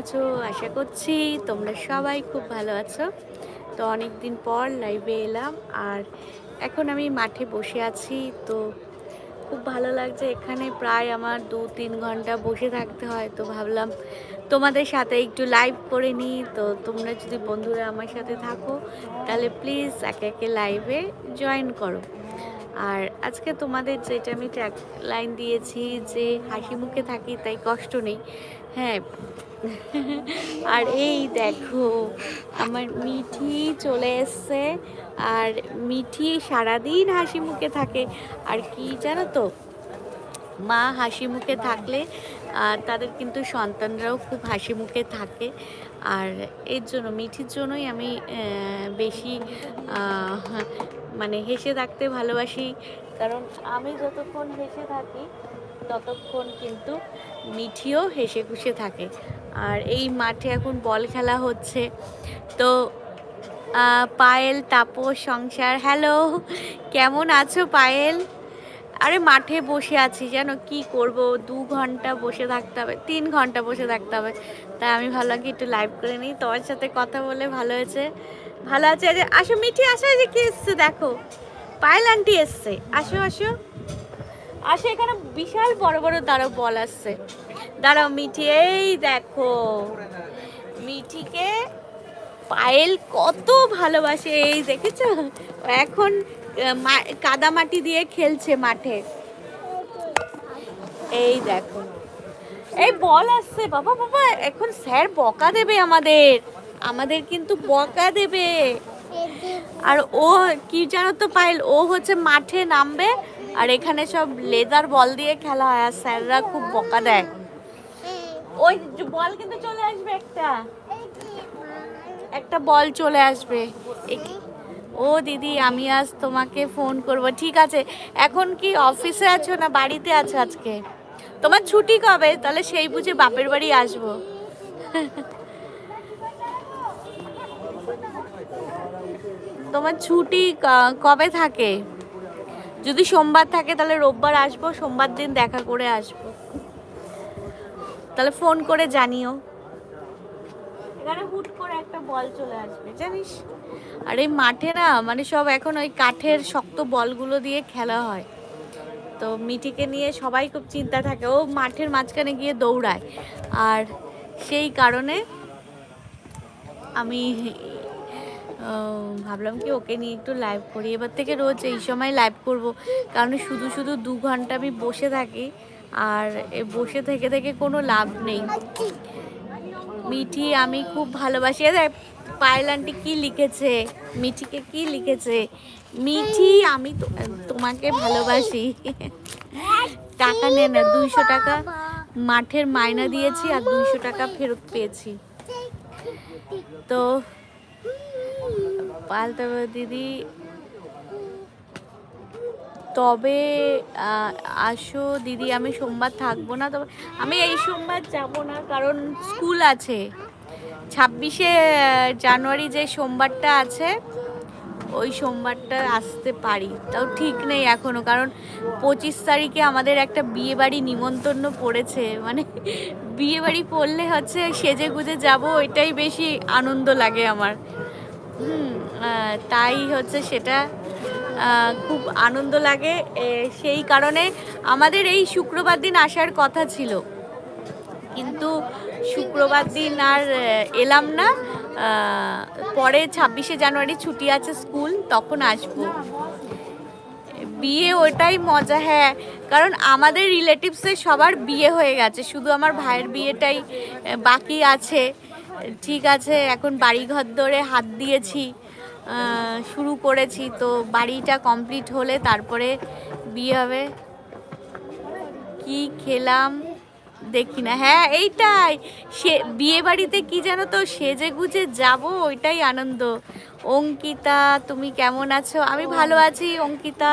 আছো? আশা করছি তোমরা সবাই খুব ভালো আছো। তো অনেক দিন পর লাইভে এলাম আর এখন আমি মাঠে বসে আছি। তো খুব ভালো লাগছে, এখানে প্রায় আমার দু তিন ঘণ্টা বসে থাকতে হয়। তো ভাবলাম তোমাদের সাথে একটু লাইভ করে নিই। তো তোমরা যদি বন্ধুরা আমার সাথে থাকো, তাহলে প্লিজ একে একে লাইভে জয়েন করো। আর আজকে তোমাদের যেটা আমি ট্যাগ লাইন দিয়েছি যে, হাসি মুখে থাকি, তাই কষ্ট নেই। হ্যাঁ। আর এই দেখো, আমার মিঠি চলে এসছে। আর মিঠি সারাদিন হাসি মুখে থাকে। আর কি জানো তো, মা হাসি মুখে থাকলে তাদের কিন্তু সন্তানরাও খুব হাসি মুখে থাকে। আর এর জন্য, মিঠির জন্যই আমি বেশি মানে হেসে থাকতে ভালোবাসি। কারণ আমি যতক্ষণ হেসে থাকি ততক্ষণ কিন্তু মিঠিও হেসে খুশে থাকে। আর এই মাঠে এখন বল খেলা হচ্ছে। তো পায়েল, তাপস, সংসার, হ্যালো, কেমন আছো পায়েল? আরে মাঠে বসে আছি, জানো কি করব? দু ঘণ্টা বসে থাকতে হবে, তিন ঘণ্টা বসে থাকতে হবে। তাই আমি ভাবলাম কি একটু লাইভ করে নিই। তোমার সাথে কথা বলে ভালো হয়েছে। ভালো আছে আসো, মিঠি, আসো যে কি এসছে, দেখো। পায়েল আন্টি এসছে। আসো আসো। আসো এখানে বিশাল বড় বড় দাঁড়াও বল আসছে। দাঁড়াও, মিঠি, এই দেখো। মিঠিকে পায়েল কত ভালোবাসে, এই দেখেছ? এখন কাদামাটি দিয়ে খেলছে মাঠে। এই দেখো। এই বল আসছে, বাবা বাবা, এখন স্যার বকা দেবে আমাদের। আমাদের কিন্তু বকা দেবে। আর ও, কি জানো তো পাইল ও হচ্ছে মাঠে নামবে আর এখানে সব লেদার বল দিয়ে খেলা হয় আর স্যাররা খুব বকা দেয়। ওই বল কিন্তু চলে আসবে একটা। একটা বল চলে আসবে। ও দিদি, আমি আজ তোমাকে ফোন করব। ঠিক আছে, এখন কি অফিসে আছো না বাড়িতে আছো আজকে? তোমার ছুটি কবে? তাহলে সেই বুঝে বাপের বাড়ি আসব। তোমার ছুটি কবে থাকে? যদি সোমবার থাকে, তাহলে রোববার আসব, সোমবার দিন দেখা করে আসব। তাহলে ফোন করে জানিও। এখানে হুট করে একটা বল চলে আসবে, জানিস? আর এই মাঠে না মানে সব এখন ওই কাঠের শক্ত বলগুলো দিয়ে খেলা হয়। তো মিঠিকে নিয়ে সবাই খুব চিন্তা থাকে, ও মাঠের মাঝখানে গিয়ে দৌড়ায়। আর সেই কারণে আমি ভাবলাম কি ওকে নিয়ে একটু লাইভ করি। এবার থেকে রোজ এই সময় লাইভ করব। কারণ শুধু শুধু দু ঘণ্টা আমি বসে থাকি আর বসে থেকে থেকে কোনো লাভ নেই। মিঠি আমি খুব ভালোবাসি। এ দেখ, পায়েল কি লিখেছে? মিঠিকে কি লিখেছে? মিঠি আমি তোমাকে ভালোবাসি। টাকা নে না দুইশো টাকা মাঠের মায়না দিয়েছি আর দুইশো টাকা ফেরত পেয়েছি। তো পাল্টা দিদি, তবে আসো, দিদি, আমি সোমবার থাকব না, তবে আমি এই সোমবার যাব না, কারণ স্কুল আছে। ছাব্বিশে জানুয়ারি যে সোমবারটা আছে, ওই সোমবারটা আসতে পারি। তাও ঠিক নেই এখনও কারণ পঁচিশ তারিখে আমাদের একটা বিয়ে বাড়ি নিমন্ত্রণ পড়েছে। মানে বিয়ে বাড়ি পড়লে হচ্ছে সেজে গুজে যাব, এটাই বেশি আনন্দ লাগে আমার। হুম। তাই হচ্ছে সেটা খুব আনন্দ লাগে। সেই কারণে আমাদের এই শুক্রবার দিন আসার কথা ছিল। কিন্তু শুক্রবার দিন আর এলাম না। পরে ছাব্বিশে জানুয়ারি ছুটি আছে স্কুল, তখন আসব। বিয়ে ওটাই মজা হ্যাঁ। কারণ আমাদের রিলেটিভসের সবার বিয়ে হয়ে গেছে। শুধু আমার ভাইয়ের বিয়েটাই বাকি আছে। ঠিক আছে, এখন বাড়িঘর ধরে হাত দিয়েছি। শুরু করেছি, তো বাড়িটা কমপ্লিট হলে তারপরে বিয়ে হবে। কি খেলাম, দেখি না। হ্যাঁ এইটাই। সে, বিয়ে বাড়িতে কি জানো তো সেজে গুজে যাব, ওইটাই আনন্দ। অঙ্কিতা, তুমি কেমন আছো? আমি ভালো আছি, অঙ্কিতা।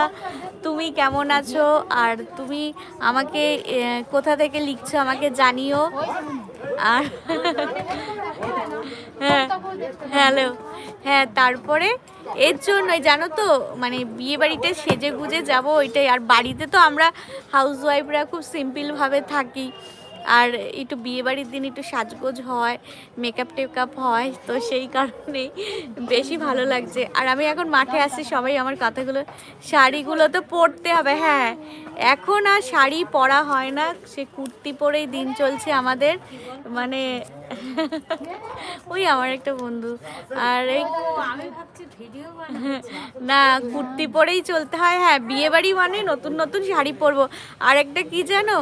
তুমি কেমন আছো? আর তুমি আমাকে কোথা থেকে লিখছো আমাকে জানিও। আর হ্যাঁ হ্যালো। হ্যাঁ তারপরে এর জন্যই জানো তো মানে বিয়ে বাড়িতে সেজে গুজে যাব ওইটাই। আর বাড়িতে তো আমরা হাউস ওয়াইফরা খুব সিম্পলভাবে থাকি। আর একটু বিয়েবাড়ির দিন একটু সাজগোজ হয় মেকআপ টেকআপ হয়, তো সেই কারণেই বেশি ভালো লাগছে। আর আমি এখন মাঠে আসছি সবাই আমার কথাগুলো, শাড়িগুলো তো পরতে হবে হ্যাঁ। এখন আর শাড়ি পরা হয় না, সে কুর্তি পরেই দিন চলছে আমাদের মানে ওই আমার একটা বন্ধু। আর এই না, কুর্তি পরেই চলতে হয় হ্যাঁ বিয়ে বাড়ি মানে নতুন নতুন শাড়ি পরবো। আর একটা কি জানো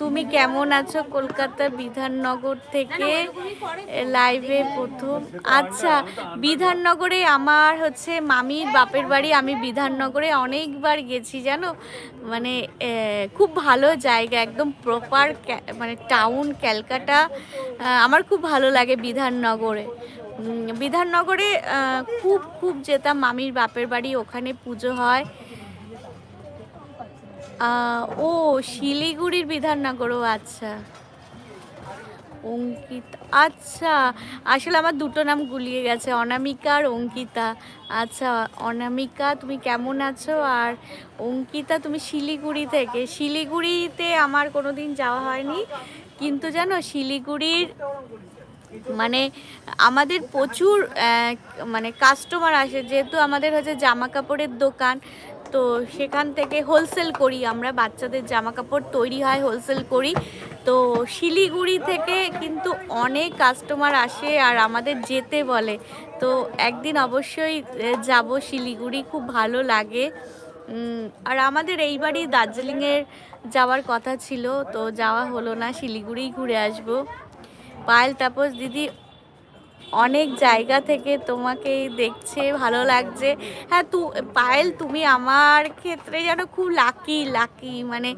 তুমি কেমন আছো কলকাতা বিধাননগর থেকে লাইভে প্রথম? আচ্ছা বিধাননগরে আমার হচ্ছে মামির বাপের বাড়ি, আমি বিধাননগরে অনেকবার গেছি, জানো? মানে খুব ভালো জায়গা, একদম প্রপার মানে টাউন ক্যালকাটা। আমার খুব ভালো লাগে বিধাননগরে। বিধাননগরে খুব খুব যেতাম মামির বাপের বাড়ি, ওখানে পুজো হয়। ও, শিলিগুড়ির বিধাননগর, ও আচ্ছা। অঙ্কিতা আচ্ছা। আসলে আমার দুটো নাম গুলিয়ে গেছে, অনামিকা আর অঙ্কিতা। আচ্ছা অনামিকা, তুমি কেমন আছো? আর অঙ্কিতা, তুমি শিলিগুড়ি থেকে। শিলিগুড়িতে আমার কোনো দিন যাওয়া হয়নি, কিন্তু জানো, শিলিগুড়ির মানে আমাদের প্রচুর মানে কাস্টমার আসে, যেহেতু আমাদের হচ্ছে জামা কাপড়ের দোকান। তো সেখান থেকে হোলসেল করি। আমরা বাচ্চাদের জামা কাপড় তৈরি হয়, হোলসেল করি। তো শিলিগুড়ি থেকে কিন্তু অনেক কাস্টমার আসে আর আমাদের যেতে বলে। তো একদিন অবশ্যই যাব শিলিগুড়ি, খুব ভালো লাগে। আর আমাদের এইবারই দার্জিলিংয়ের যাওয়ার কথা ছিল, তো যাওয়া হলো না, শিলিগুড়িই ঘুরে আসব। পায়েল তাপস দিদি অনেক জায়গা থেকে তোমাকে দেখছে, ভালো লাগছে। হ্যাঁ তু, পায়েল, তুমি আমার ক্ষেত্রে যেন খুব লাকি লাকি মানে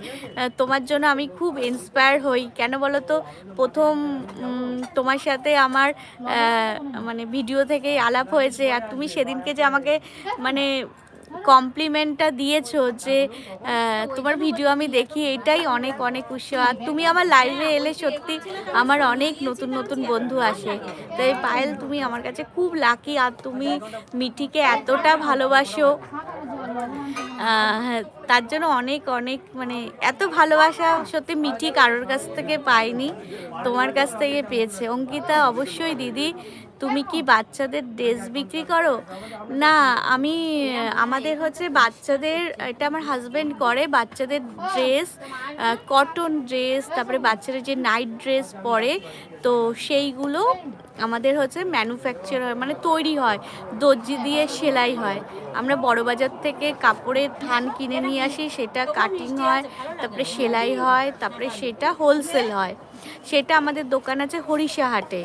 তোমার জন্য আমি খুব ইন্সপায়ার হই। কেন বলো তো প্রথম তোমার সাথে আমার মানে ভিডিও থেকে আলাপ হয়েছে। আর তুমি সেদিনকে যে আমাকে মানে কমপ্লিমেন্টটা দিয়েছ যে তোমার ভিডিও আমি দেখি, এটাই অনেক অনেক খুশি। আর তুমি আমার লাইভে এলে সত্যি আমার অনেক নতুন নতুন বন্ধু আসে। তাই পায়েল, তুমি আমার কাছে খুব লাকি আর তুমি মিঠিকে এতটা ভালোবাসো। তার জন্য অনেক অনেক মানে এত ভালোবাসা সত্যি মিঠি কারোর কাছ থেকে পাইনি তোমার কাছ থেকে পেয়েছে। অঙ্কিতা, অবশ্যই দিদি তুমি কি বাচ্চাদের ড্রেস বিক্রি করো? না, আমি, আমাদের হচ্ছে বাচ্চাদের, এটা আমার হাজব্যান্ড করে, বাচ্চাদের ড্রেস কটন ড্রেস তারপরে বাচ্চাদের যে নাইট ড্রেস পরে, তো সেইগুলো আমাদের হচ্ছে ম্যানুফ্যাকচার হয় মানে তৈরি হয়, দর্জি দিয়ে সেলাই হয়। আমরা বড়বাজার থেকে কাপড়ের থান কিনে নিয়ে আসি, সেটা কাটিং হয়, তারপরে সেলাই হয়, তারপরে সেটা হোলসেল হয়। সেটা আমাদের দোকান আছে হরিষাহাটে।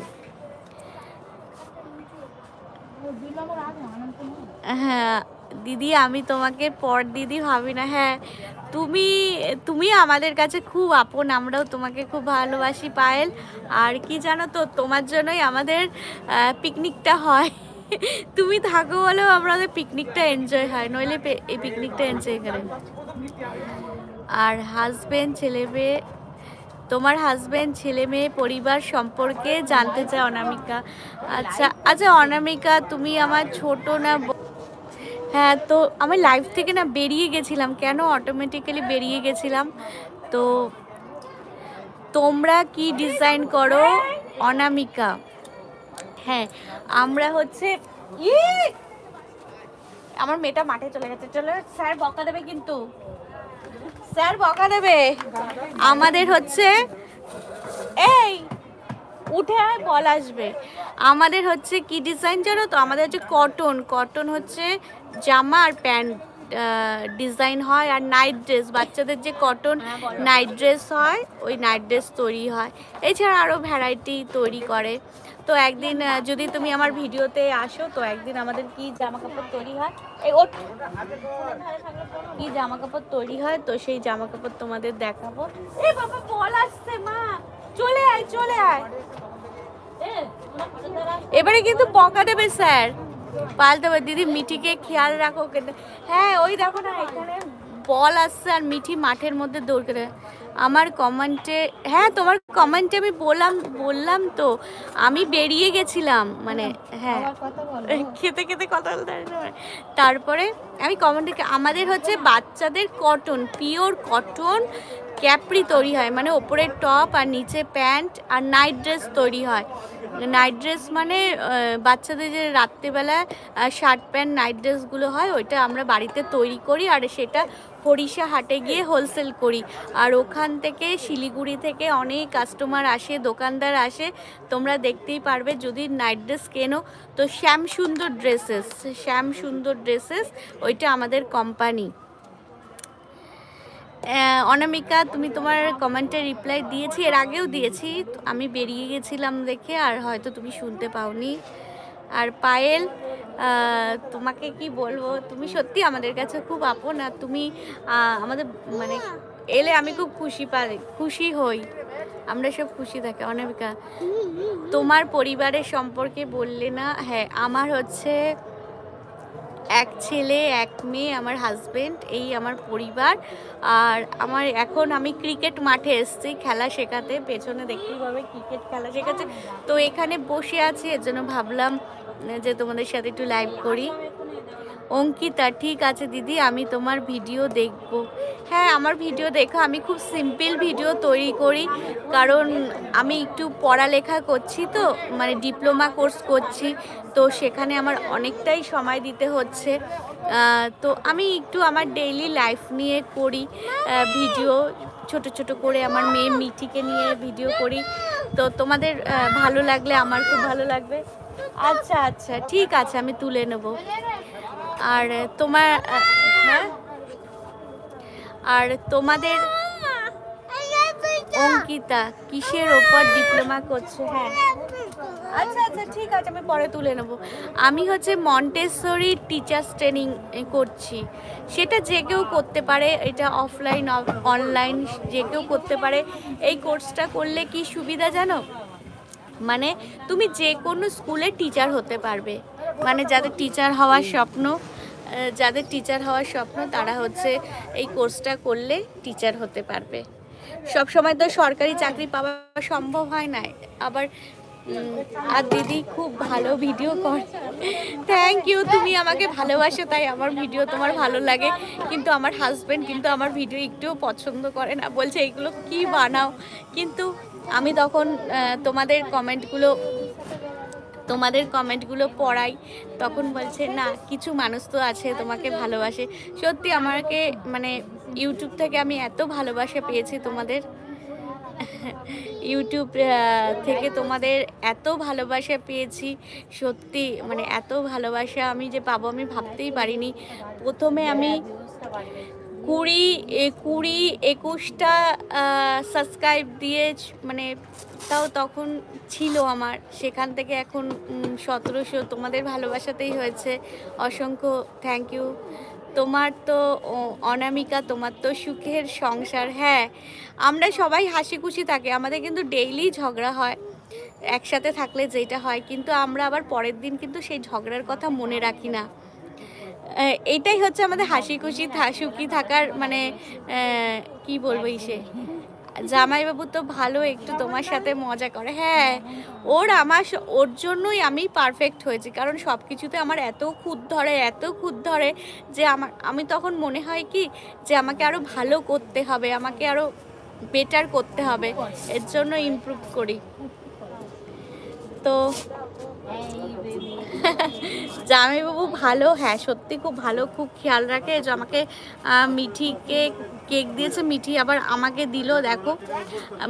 হ্যাঁ দিদি, আমি তোমাকে পর দিদি ভাবি না। হ্যাঁ তুমি তুমি আমাদের কাছে খুব আপন, আমরাও তোমাকে খুব ভালোবাসি পায়েল। আর কি জানো তো, তোমার জন্যই আমাদের পিকনিকটা হয়। তুমি থাকো বলেও আমাদের পিকনিকটা এনজয় হয়, নইলে এই পিকনিকটা এনজয় করে না। আর হাজবেন্ড ছেলে মেয়ে তোমার হাজবেন্ড ছেলে মেয়ে, পরিবার সম্পর্কে জানতে চায় অনামিকা। আচ্ছা আচ্ছা অনামিকা, তুমি আমার ছোট না হ্যাঁ তো আমি লাইফ থেকে না বেরিয়ে গেছিলাম। কেন অটোমেটিক্যালি বেরিয়ে গেছিলাম? তো তোমরা কি ডিজাইন করো অনামিকা? হ্যাঁ আমরা হচ্ছে! আমার মেয়েটা মাঠে চলে গেছে। চলে, স্যার বকা দেবে কিন্তু। স্যার বকা দেবে। আমাদের হচ্ছে, এই, উঠে আয়, বল আসবে। আমাদের হচ্ছে কি ডিজাইন জানো তো? আমাদের হচ্ছে কটন কটন হচ্ছে জামা আর প্যান্ট ডিজাইন হয় আর নাইট ড্রেস বাচ্চাদের যে কটন নাইট ড্রেস হয়, ওই নাইট ড্রেস তৈরি হয়। এছাড়া আরও ভ্যারাইটি তৈরি করে। তো একদিন যদি তুমি আমার ভিডিওতে আসো, তো একদিন আমাদের কি জামা কাপড় তৈরি হয়? কি জামা কাপড় তৈরি হয়? তো সেই জামা কাপড় তোমাদের দেখাবো। এ বাবা, বল আসছে, মা। চলে আয় চলে আয়। এবারে কিন্তু বকা দেবে, স্যার। পাল্টে দিদি মিঠিকে খেয়াল রাখো হ্যাঁ ওই দেখো না এখানে বল আসছে আর মিঠি মাঠের মধ্যে দৌড় করে আমার কমেন্টে হ্যাঁ তোমার কমেন্টে আমি বললাম বললাম তো আমি বেরিয়ে গেছিলাম মানে হ্যাঁ। খেতে খেতে কথা বলতে তারপরে আমি কমেন্টে আমাদের হচ্ছে বাচ্চাদের কটন পিওর কটন ক্যাপরি তৈরি হয় মানে ওপরে টপ আর নিচে প্যান্ট আর নাইট ড্রেস তৈরি হয়। নাইট ড্রেস মানে বাচ্চাদের যে রাত্রেবেলা শার্ট প্যান্ট, নাইট ড্রেসগুলো হয়, ওইটা আমরা বাড়িতে তৈরি করি আর সেটা হরিষা হাটে গিয়ে হোলসেল করি। আর ওখান থেকে শিলিগুড়ি থেকে অনেক কাস্টমার আসে, দোকানদার আসে, তোমরা দেখতেই পারবে যদি নাইট ড্রেস কেনো। তো শ্যাম সুন্দর ড্রেসেস, শ্যাম সুন্দর ড্রেসেস, ওইটা আমাদের কোম্পানি অনামিকা, তুমি তোমার কমেন্টে রিপ্লাই দিয়েছি, এর আগেও দিয়েছি। আমি বেরিয়ে গেছিলাম দেখে, আর হয়তো তুমি শুনতে পাওনি। আর পায়েল তোমাকে কি বলব, তুমি সত্যি আমাদের কাছে খুব আপন, আর তুমি আমাদের মানে এলে আমি খুব খুশি পাই, খুশি হই। আমরা সব খুশি থাকি, অনামিকা। তোমার পরিবারের সম্পর্কে বললে না হ্যাঁ আমার হচ্ছে এক ছেলে, এক মেয়ে, আমার হাজবেন্ড এই আমার পরিবার। আর আমার এখন আমি ক্রিকেট মাঠে এসেছি, খেলা শেখাতে। পেছনে দেখতেই পাবে ক্রিকেট খেলা শেখাচ্ছে। তো এখানে বসে আছি, এর জন্য ভাবলাম যে তোমাদের সাথে একটু লাইভ করি। অঙ্কিতা, ঠিক আছে দিদি, আমি তোমার ভিডিও দেখব। হ্যাঁ আমার ভিডিও দেখো, আমি খুব সিম্পল ভিডিও তৈরি করি। কারণ আমি একটু পড়ালেখা করছি তো মানে ডিপ্লোমা কোর্স করছি, তো সেখানে আমার অনেকটাই সময় দিতে হচ্ছে। তো আমি একটু আমার ডেইলি লাইফ নিয়ে করি ভিডিও ছোট ছোট করে আমার মেয়ে মিঠিকে নিয়ে ভিডিও করি। তো তোমাদের ভালো লাগলে, আমার খুব ভালো লাগবে। আচ্ছা আচ্ছা ঠিক আছে, আমি তুলে নেব। আর তোমার হ্যাঁ? আর তোমাদের অঙ্কিতা কিসের ওপর ডিপ্লোমা করছে? হ্যাঁ। আচ্ছা আচ্ছা ঠিক আছে, আমি পরে তুলে নেব। আমি হচ্ছে মন্টেসরি টিচার্স ট্রেনিং করছি। সেটা যে কেউ করতে পারে, এটা অফলাইন অনলাইন যে কেউ করতে পারে। এই কোর্সটা করলে কি সুবিধা জানো? মানে তুমি যে কোনো স্কুলে টিচার হতে পারবে। মানে যাদের টিচার হওয়ার স্বপ্ন যাদের টিচার হওয়ার স্বপ্ন, তারা হচ্ছে এই কোর্সটা করলে টিচার হতে পারবে। সব সময় তো সরকারি চাকরি পাওয়া সম্ভব হয় না। আবার আর দিদি খুব ভালো ভিডিও কর। থ্যাংক ইউ তুমি আমাকে ভালোবাসো, তাই আমার ভিডিও তোমার ভালো লাগে। কিন্তু আমার হাজব্যান্ড কিন্তু আমার ভিডিও একটুও পছন্দ করে না। বলছে, এগুলো কি বানাও? কিন্তু আমি তখন তোমাদের কমেন্টগুলো তোমাদের কমেন্টগুলো পড়াই, তখন বলছে, না, কিছু মানুষ তো আছে তোমাকে ভালোবাসে। সত্যি আমাকে মানে ইউটিউব থেকে আমি এত ভালোবাসা পেয়েছি তোমাদের। ইউটিউব থেকে তোমাদের এত ভালোবাসা পেয়েছি, সত্যি মানে এত ভালোবাসা আমি যে পাবো আমি ভাবতেই পারিনি। প্রথমে আমি কুড়ি কুড়ি, একুশটা সাবস্ক্রাইব দিয়ে মানে তাও তখন ছিল আমার। সেখান থেকে এখন সতেরোশো তোমাদের ভালোবাসাতেই হয়েছে। অসংখ্য থ্যাংক ইউ তোমার তো অনামিকা, তোমার তো সুখের সংসার। হ্যাঁ আমরা সবাই হাসি খুশি থাকি। আমাদের কিন্তু ডেইলি ঝগড়া হয়। একসাথে থাকলে যেটা হয়। কিন্তু আমরা আবার পরের দিন কিন্তু সেই ঝগড়ার কথা মনে রাখি না। আহ, এইটাই হচ্ছে আমাদের হাসি খুশি সুখী থাকার মানে কি বলব ইসে। জামাইবাবু তো ভালো একটু তোমার সাথে মজা করে। হ্যাঁ ওর আমার ওর জন্যই আমি পারফেক্ট হয়েছি। কারণ সব কিছুতে আমার এত খুদ ধরে এত খুদ ধরে যে আমার আমি তখন মনে হয় কি যে আমাকে আরও ভালো করতে হবে আমাকে আরও বেটার করতে হবে। এর জন্য ইমপ্রুভ করি। তো জামাইবাবু ভালো হ্যাঁ সত্যি খুব ভালো, খুব খেয়াল রাখে। যে আমাকে মিঠিকে কেক দিয়েছে, মিঠি আবার আমাকে দিল, দেখো।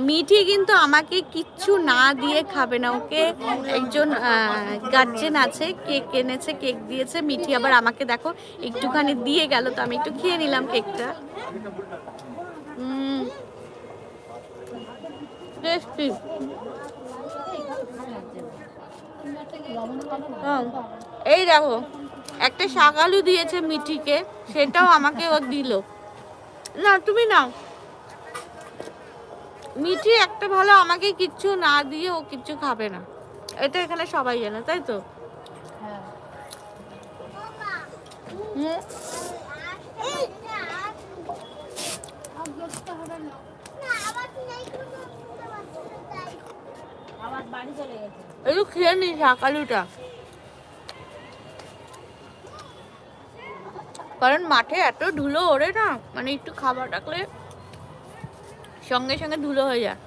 মিঠি কিন্তু আমাকে কিচ্ছু না দিয়ে খাবে না। ওকে একজন গার্জেন আছে, কেক এনেছে, কেক দিয়েছে, মিঠি আবার আমাকে, দেখো, একটুখানি দিয়ে গেল, তো আমি একটু খেয়ে নিলাম কেকটা। টেস্টি এই দেখো একটা শাকালু দিয়েছে মিঠিকে সেটাও আমাকে ও দিল। না তুমি নাও। মিঠি একটা ভালো আমাকে কিচ্ছু না দিয়ে ও কিচ্ছু খাবে না। এটা এখানে সবাই জানে তাই তো? আবার বাড়ি চলে গেছে। একটু খেয়ে নি শাকালুটা। কারণ মাঠে এত ধুলো ওড়ে না মানে একটু খাবার রাখলে সঙ্গে সঙ্গে ধুলো হয়ে যায়।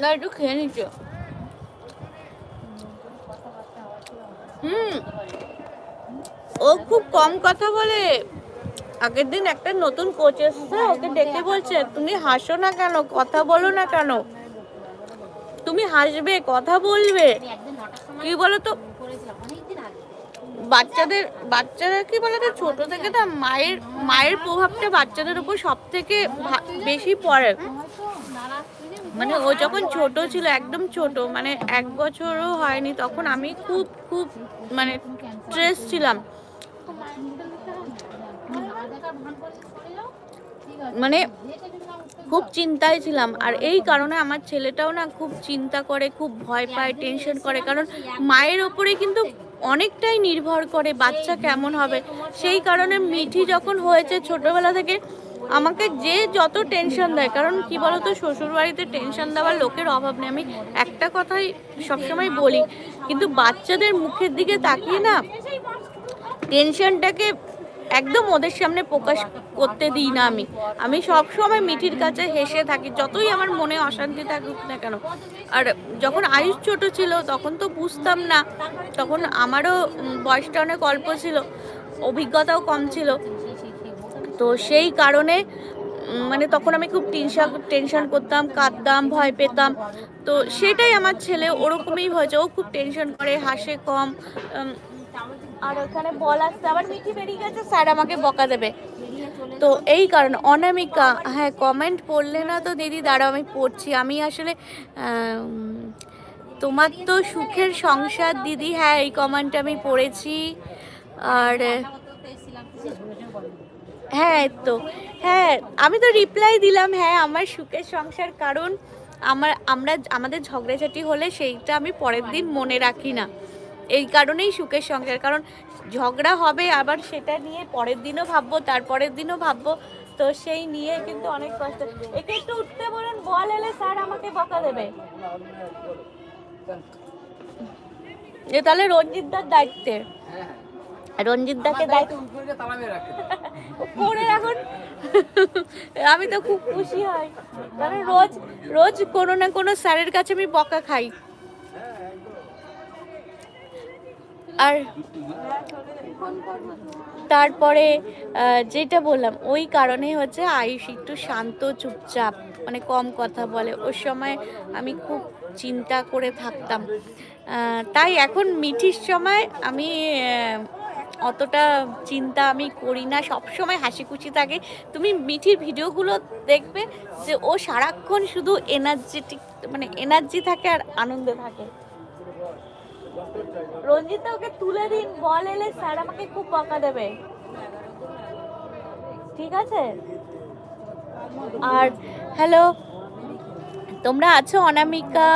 না, একটু খেয়ে নিচ্ছ। হুম। ও খুব কম কথা বলে। আগের দিন একটা নতুন কোচ এসছে ওকে ডেকে বলছে তুমি হাসো না কেন? কথা বলো না কেন? তুমি হাসবে কথা বলবে। কি বলো তো বাচ্চাদের বাচ্চারা কি বলতো? ছোট থেকে না মায়ের মায়ের প্রভাবটা বাচ্চাদের উপর সব থেকে বেশি পড়ে। মানে ও যখন ছোট ছিল একদম ছোট মানে এক বছরও হয়নি তখন আমি খুব খুব মানে স্ট্রেস ছিলাম। মানে খুব চিন্তায় ছিলাম। আর এই কারণে আমার ছেলেটাও না খুব চিন্তা করে খুব ভয় পায় টেনশন করে। কারণ মায়ের ওপরে কিন্তু অনেকটাই নির্ভর করে বাচ্চা কেমন হবে। সেই কারণে মিঠি যখন হয়েছে ছোটবেলা থেকে আমাকে যে যত টেনশন দেয় কারণ কি বলতো শ্বশুর বাড়িতে টেনশন দেওয়ার লোকের অভাব নেই। আমি একটা কথাই সবসময় বলি কিন্তু বাচ্চাদের মুখের দিকে তাকিয়ে না টেনশনটাকে একদম ওদের সামনে প্রকাশ করতে দিই না আমি। আমি সব সময় মিঠির কাছে হেসে থাকি, যতই আমার মনে অশান্তি থাকুক না কেন। আর যখন আয়ুষ ছোট ছিল, তখন তো বুঝতাম না। তখন আমারও বয়সটা অনেক অল্প ছিল, অভিজ্ঞতাও কম ছিল। তো সেই কারণে মানে তখন আমি খুব টেনশন টেনশন করতাম, কাঁদতাম, ভয় পেতাম। তো সেটাই আমার ছেলে, ওরকমই হয়েছে। ও খুব টেনশন করে, হাসে কম আর ওখানে বল আসছে। আবার মিঠি বেরিয়ে গেছে, স্যার আমাকে বকা দেবে। তো এই কারণে অনামিকা হ্যাঁ কমেন্ট পড়লে না তো দিদি, দাঁড়াও, আমি পড়ছি। আমি আসলে তোমার তো সুখের সংসার, দিদি হ্যাঁ এই কমেন্ট আমি পড়েছি। আর হ্যাঁ তো। হ্যাঁ আমি তো রিপ্লাই দিলাম হ্যাঁ আমার সুখের সংসার, কারণ আমার, আমরা, আমাদের ঝগড়াঝাটি হলে সেইটা আমি পরের দিন মনে রাখি না। এই কারণেই সুখের সংসার। কারণ ঝগড়া হবে আবার সেটা নিয়ে পরের দিনও ভাববো তারপরের দিনও ভাববো। তো সেই নিয়ে কিন্তু অনেক কষ্ট। একে একটু উঠতে বলুন বল এলে স্যার আমাকে বকা দেবে। যে তাহলে রঞ্জিত দার দায়িত্বে। রঞ্জিত দাকে দায়িত্ব করে রাখুন। আমি তো খুব খুশি হই কারণ রোজ রোজ কোনো না কোনো স্যারের কাছে আমি বকা খাই। আর তারপরে যেটা বললাম, ওই কারণে হচ্ছে আয়ুষ একটু শান্ত, চুপচাপ মানে কম কথা বলে। ওর সময় আমি খুব চিন্তা করে থাকতাম। তাই এখন মিঠির সময় আমি অতটা চিন্তা আমি করি না। সব সময় হাসি খুশি থাকে। তুমি মিঠির ভিডিওগুলো দেখবে যে ও সারাক্ষণ শুধু এনার্জেটিক মানে এনার্জি থাকে আর আনন্দে থাকে। রঞ্জিতা, ওকে তুলে দিন, বল এলে স্যার আমাকে খুব বকা দেবে। ঠিক আছে? আর হ্যালো, তোমরা আছো অনামিকা?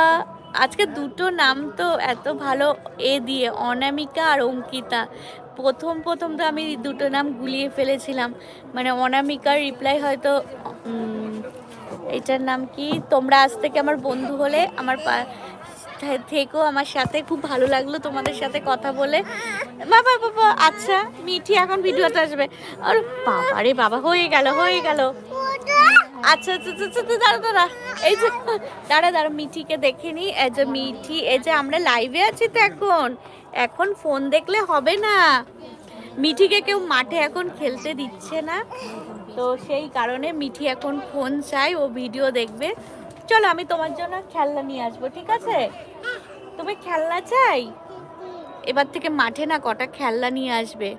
আজকে দুটো নাম তো এত ভালো এ দিয়ে, অনামিকা আর অঙ্কিতা। প্রথম প্রথম তো আমি দুটো নাম গুলিয়ে ফেলেছিলাম। মানে অনামিকার রিপ্লাই হয়তো এটার নাম কি? তোমরা আজ থেকে আমার বন্ধু হলে আমার থেকো? আমার সাথে খুব ভালো লাগল তোমাদের সাথে কথা বলে। বাবা বাবা আচ্ছা মিঠি এখন ভিডিওতে আসবে। আর বাবা রে বাবা হয়ে গেল হয়ে গেল। আচ্ছা আচ্ছা আচ্ছা, আচ্ছা দাঁড়া দাঁড়া। এই যে দাঁড়া দাঁড়া মিঠিকে দেখে নি। এই যে মিঠি এই যে আমরা লাইভে আছি তো এখন। এখন ফোন দেখলে হবে না। মিঠিকে কেউ মাঠে এখন খেলতে দিচ্ছে না। তো সেই কারণে মিঠি এখন ফোন চাই ও ভিডিও দেখবে। চলো, আমি তোমার জন্য খেলনা নিয়ে আসব, ঠিক আছে? তুমি খেলনা চাই? এবার থেকে মাঠে না কটা খেলনা নিয়ে আসবে।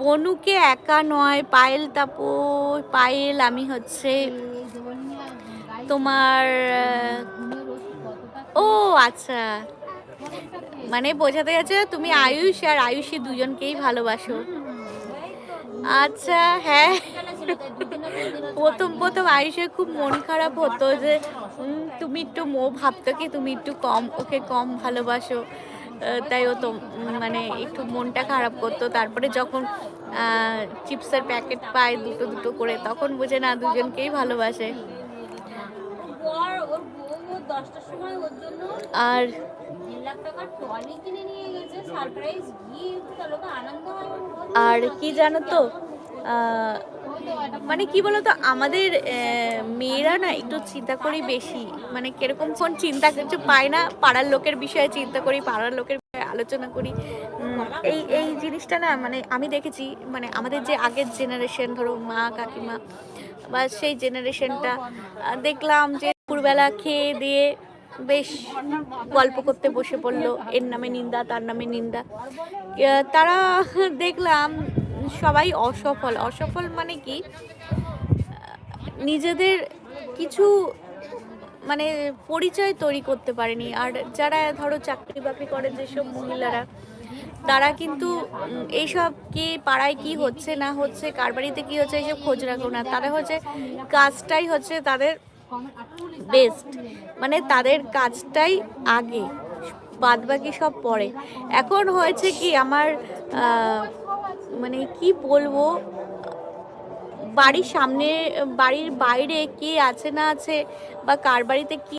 বনুকে একা নয়, পায়েল তাপো, পায়েল আমি হচ্ছে তোমার ও আচ্ছা। মানে বোঝাতে গেছে তুমি আয়ুষ আর আয়ুষী দুজনকেই ভালোবাসো। আচ্ছা হ্যাঁ। প্রথম প্রথম আয়ুষের খুব মন খারাপ হতো যে তুমি একটু মো, ভাবতো কি তুমি একটু কম, ওকে কম ভালোবাসো। তাই ও তো মানে একটু মনটা খারাপ করতো। তারপরে যখন চিপসের প্যাকেট পায় দুটো দুটো করে, তখন বুঝে না দুজনকেই ভালোবাসে। আর আর কি জানো তো মানে কি বলতো আমাদের মেয়েরা না একটু চিন্তা করি বেশি। মানে কীরকম কোন চিন্তা কিছু পায় না পাড়ার লোকের বিষয়ে চিন্তা করি পাড়ার লোকের বিষয়ে আলোচনা করি। এই এই জিনিসটা না মানে আমি দেখেছি মানে আমাদের যে আগের জেনারেশন ধরো মা কাকিমা বা সেই জেনারেশনটা দেখলাম যে দুপুরবেলা খেয়ে দিয়ে বেশ গল্প করতে বসে পড়ল। এর নামে নিন্দা, তার নামে নিন্দা। তারা দেখলাম সবাই অসফল। অসফল মানে কি? নিজেদের কিছু মানে পরিচয় তৈরি করতে পারেনি। আর যারা ধরো চাকরি বাকরি করে যেসব মহিলারা, তারা কিন্তু এইসব কি পাড়ায় কি হচ্ছে না হচ্ছে, কার বাড়িতে কী হচ্ছে, এইসব খোঁজ রাখো না। তারা হচ্ছে কাজটাই হচ্ছে তাদের বেস্ট। মানে তাদের কাজটাই আগে বাদ বাকি সব পরে। এখন হয়েছে কি আমার মানে কি বলব, বাড়ির সামনে, বাড়ির বাইরে কে আছে না আছে বা কার বাড়িতে কি